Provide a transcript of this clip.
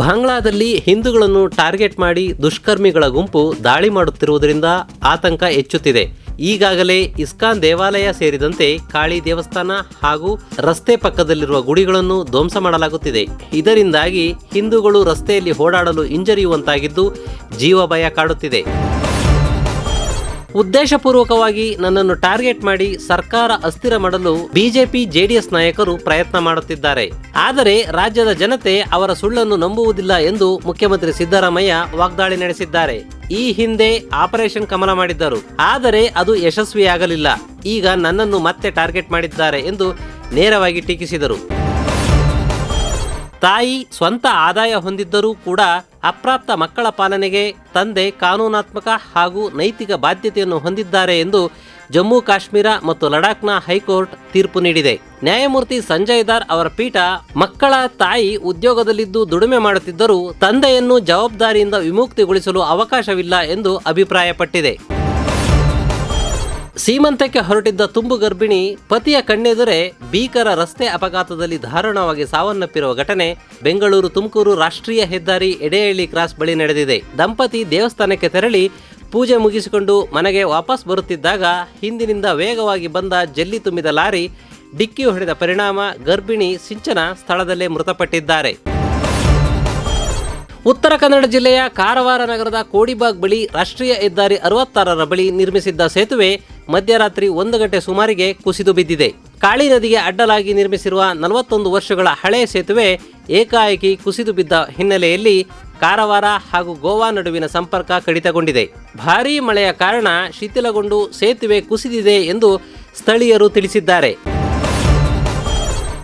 ಬಾಂಗ್ಲಾದಲ್ಲಿ ಹಿಂದೂಗಳನ್ನು target ಮಾಡಿ ದುಷ್ಕರ್ಮಿಗಳ ಗುಂಪು ದಾಳಿ ಮಾಡುತ್ತಿರುವುದರಿಂದ ಆತಂಕ ಹೆಚ್ಚುತ್ತಿದೆ. ಈಗಾಗಲೇ ಇಸ್ಕಾನ್ ದೇವಾಲಯ ಸೇರಿದಂತೆ ಕಾಳಿ ದೇವಸ್ಥಾನ ಹಾಗೂ ರಸ್ತೆ ಪಕ್ಕದಲ್ಲಿರುವ ಗುಡಿಗಳನ್ನು ಧ್ವಂಸ ಮಾಡಲಾಗುತ್ತಿದೆ. ಇದರಿಂದಾಗಿ ಹಿಂದೂಗಳು ರಸ್ತೆಯಲ್ಲಿ ಓಡಾಡಲು ಹಿಂಜರಿಯುವಂತಾಗಿದ್ದು ಜೀವ ಭಯ ಕಾಡುತ್ತಿದೆ. ಉದ್ದೇಶಪೂರ್ವಕವಾಗಿ ನನ್ನನ್ನು ಟಾರ್ಗೆಟ್ ಮಾಡಿ ಸರ್ಕಾರ ಅಸ್ಥಿರ ಮಾಡಲು ಬಿಜೆಪಿ ಜೆಡಿಎಸ್ ನಾಯಕರು ಪ್ರಯತ್ನ ಮಾಡುತ್ತಿದ್ದಾರೆ. ಆದರೆ ರಾಜ್ಯದ ಜನತೆ ಅವರ ಸುಳ್ಳನ್ನು ನಂಬುವುದಿಲ್ಲ ಎಂದು ಮುಖ್ಯಮಂತ್ರಿ ಸಿದ್ದರಾಮಯ್ಯ ವಾಗ್ದಾಳಿ ನಡೆಸಿದ್ದಾರೆ. ಈ ಹಿಂದೆ ಆಪರೇಷನ್ ಕಮಲ ಮಾಡಿದ್ದರು. ಆದರೆ ಅದು ಯಶಸ್ವಿಯಾಗಲಿಲ್ಲ. ಈಗ ನನ್ನನ್ನು ಮತ್ತೆ ಟಾರ್ಗೆಟ್ ಮಾಡಿದ್ದಾರೆ ಎಂದು ನೇರವಾಗಿ ಟೀಕಿಸಿದರು. ತಾಯಿ ಸ್ವಂತ ಆದಾಯ ಹೊಂದಿದ್ದರೂ ಕೂಡ ಅಪ್ರಾಪ್ತ ಮಕ್ಕಳ ಪಾಲನೆಗೆ ತಂದೆ ಕಾನೂನಾತ್ಮಕ ಹಾಗೂ ನೈತಿಕ ಬಾಧ್ಯತೆಯನ್ನು ಹೊಂದಿದ್ದಾರೆ ಎಂದು ಜಮ್ಮು ಕಾಶ್ಮೀರ ಮತ್ತು ಲಡಾಖ್ನ ಹೈಕೋರ್ಟ್ ತೀರ್ಪು ನೀಡಿದೆ. ನ್ಯಾಯಮೂರ್ತಿ ಸಂಜಯ್ ದಾರ್ ಅವರ ಪೀಠ ಮಕ್ಕಳ ತಾಯಿ ಉದ್ಯೋಗದಲ್ಲಿದ್ದು ದುಡಿಮೆ ಮಾಡುತ್ತಿದ್ದರೂ ತಂದೆಯನ್ನು ಜವಾಬ್ದಾರಿಯಿಂದ ವಿಮುಕ್ತಿಗೊಳಿಸಲು ಅವಕಾಶವಿಲ್ಲ ಎಂದು ಅಭಿಪ್ರಾಯಪಟ್ಟಿದೆ. ಸೀಮಂತಕ್ಕೆ ಹೊರಟಿದ್ದ ತುಂಬು ಗರ್ಭಿಣಿ ಪತಿಯ ಕಣ್ಣೆದುರೇ ಭೀಕರ ರಸ್ತೆ ಅಪಘಾತದಲ್ಲಿ ದಾರುಣವಾಗಿ ಸಾವನ್ನಪ್ಪಿರುವ ಘಟನೆ ಬೆಂಗಳೂರು ತುಮಕೂರು ರಾಷ್ಟ್ರೀಯ ಹೆದ್ದಾರಿ ಎಡೆಹಳ್ಳಿ ಕ್ರಾಸ್ ಬಳಿ ನಡೆದಿದೆ. ದಂಪತಿ ದೇವಸ್ಥಾನಕ್ಕೆ ತೆರಳಿ ಪೂಜೆ ಮುಗಿಸಿಕೊಂಡು ಮನೆಗೆ ವಾಪಸ್ ಬರುತ್ತಿದ್ದಾಗ ಹಿಂದಿನಿಂದ ವೇಗವಾಗಿ ಬಂದ ಜಲ್ಲಿ ತುಂಬಿದ ಲಾರಿ ಡಿಕ್ಕಿ ಹೊಡೆದ ಪರಿಣಾಮ ಗರ್ಭಿಣಿ ಸಿಂಚನ ಸ್ಥಳದಲ್ಲೇ ಮೃತಪಟ್ಟಿದ್ದಾರೆ. ಉತ್ತರ ಕನ್ನಡ ಜಿಲ್ಲೆಯ ಕಾರವಾರ ನಗರದ ಕೋಡಿಬಾಗ್ ಬಳಿ ರಾಷ್ಟ್ರೀಯ ಹೆದ್ದಾರಿ ಅರವತ್ತಾರರ ಬಳಿ ನಿರ್ಮಿಸಿದ್ದ ಸೇತುವೆ ಮಧ್ಯರಾತ್ರಿ ಒಂದು ಗಂಟೆ ಸುಮಾರಿಗೆ ಕುಸಿದು ಬಿದ್ದಿದೆ. ಕಾಳಿ ನದಿಗೆ ಅಡ್ಡಲಾಗಿ ನಿರ್ಮಿಸಿರುವ ನಲವತ್ತೊಂದು ವರ್ಷಗಳ ಹಳೆಯ ಸೇತುವೆ ಏಕಾಏಕಿ ಕುಸಿದು ಬಿದ್ದ ಹಿನ್ನೆಲೆಯಲ್ಲಿ ಕಾರವಾರ ಹಾಗೂ ಗೋವಾ ನಡುವಿನ ಸಂಪರ್ಕ ಕಡಿತಗೊಂಡಿದೆ. ಭಾರೀ ಮಳೆಯ ಕಾರಣ ಶಿಥಿಲಗೊಂಡು ಸೇತುವೆ ಕುಸಿದಿದೆ ಎಂದು ಸ್ಥಳೀಯರು ತಿಳಿಸಿದ್ದಾರೆ.